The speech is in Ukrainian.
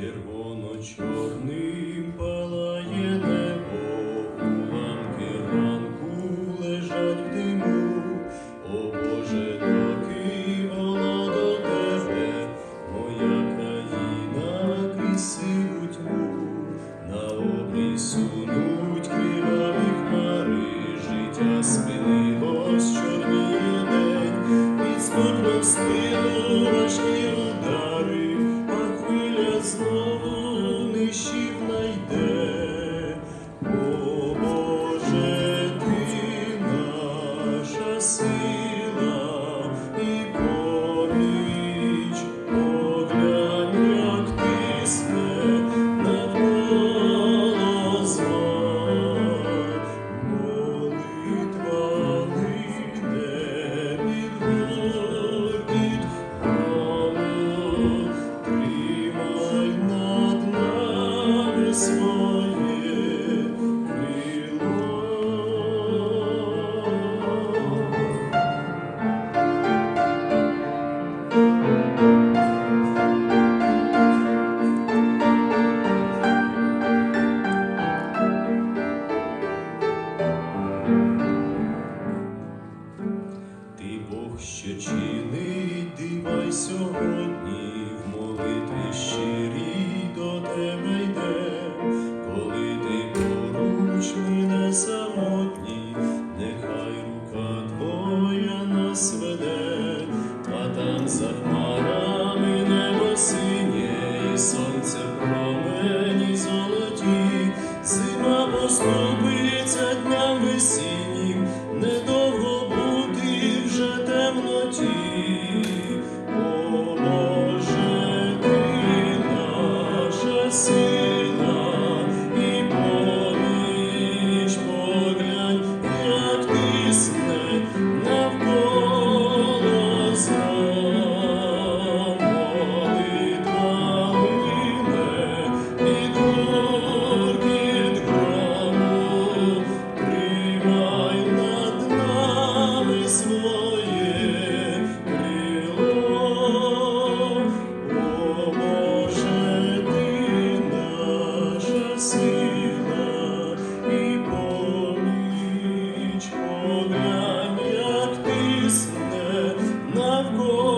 червоно-чорним палає небо, уламки ранку лежать в диму, о Боже, доки воно до тебе, моя країна крізь сиву тьму, на обрій сунуть криваві хмари, життя спинилось, чорніє день, під скорбом спину важкі. the що чинить дива сьогодні в молитві щирій до тебе йде, коли ти поруч не самотні, нехай рука твоя нас веде, а там за хмарами небо синє, і сонце промені золоті, зима поступиться love grows.